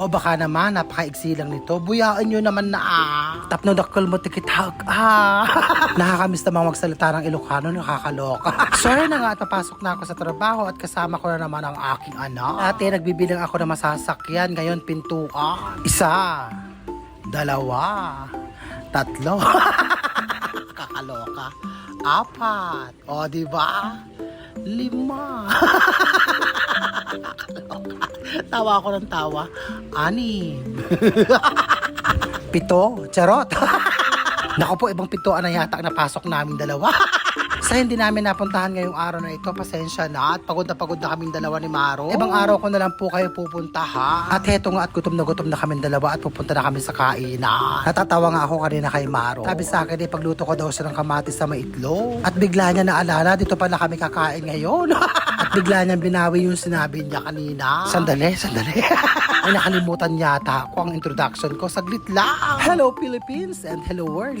O baka naman, napakaigsi lang nito. Buyaan nyo naman na ah. Tapno dakol mo tikitag ah. Nakakamiss namang magsalita ng Ilocano, nakakaloka. Sorry na nga at papasok na ako sa trabaho at kasama ko na naman ang aking anak. Ate, nagbibilang ako ng masasakyan. Ngayon, pintuan. Isa. Dalawa. Tatlo. Kakaloka. Apat. O, di ba? Lima. tawa ako ng tawa. Anim. Pito. Charot. Naku po, ibang pituan na yata ang napasok namin dalawa. Sa hindi namin napuntahan ngayong araw na ito, pasensya na at pagod na pagod na kaming dalawa ni Maro. Ibang araw ko na lang po kayo pupunta ha. At heto nga at gutom na gutom na kaming dalawa at pupunta na kami sa kainan. Natatawa nga ako kanina kay Maro. Sabi sa akin, eh, pagluto ko daw siya ng kamatis sa maitlog. At bigla niya naalala, dito pala kami kakain ngayon. Bigla niyang binawi yung sinabi niya kanina. Sandali, sandali. Ay nakalimutan yata ako ang introduction ko. Saglit lang. Hello Philippines and hello world.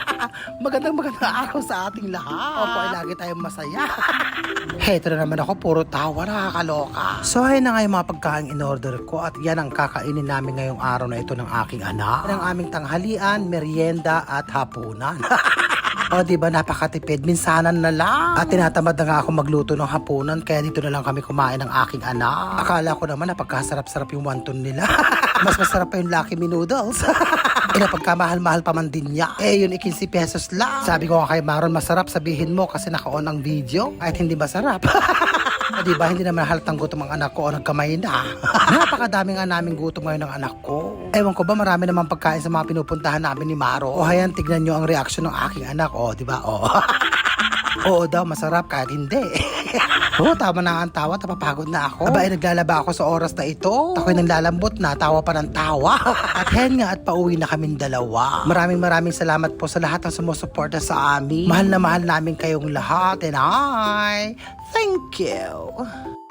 magandang magandang araw sa ating lahat. Opo, ay lagi tayong masaya. Heto na naman ako, puro tawa, nakakaloka. So, ayun na nga yung mga pagkain in order ko at yan ang kakainin namin ngayong araw na ito ng aking anak. Yan ang aming tanghalian, merienda at hapunan. O, di ba napakatipid? Minsanan na lang. At tinatamad na nga ako magluto ng hapunan, kaya dito na lang kami kumain ng aking anak. Akala ko naman napagkasarap-sarap yung wonton nila. Mas masarap pa yung Lucky Me Noodles. eh, napagkamahal-mahal pa man din niya. Eh, yun, 15 pesos lang. Sabi ko nga kay Maron, masarap sabihin mo kasi naka-on ang video. Kahit hindi masarap. Ah, di ba, hindi naman halatang gutom ang anak ko o nagkamay na. Napakadami nga naming gutom ngayon ng anak ko. Ewan ko ba, marami namang pagkain sa mga pinupuntahan namin ni Maro. O hayan, tignan nyo ang reaksyon ng aking anak. O, di ba? O. Oo daw, masarap kahit hindi. Oo, tama na ang tawa, napapagod na ako. Aba, eh, naglalaba ako sa oras na ito. Ako'y naglalambot na, tawa pa ng tawa. at hen nga, at pauwi na kaming dalawa. Maraming maraming salamat po sa lahat ng sumusuporta sa amin. Mahal na mahal namin kayong lahat. And I, thank you.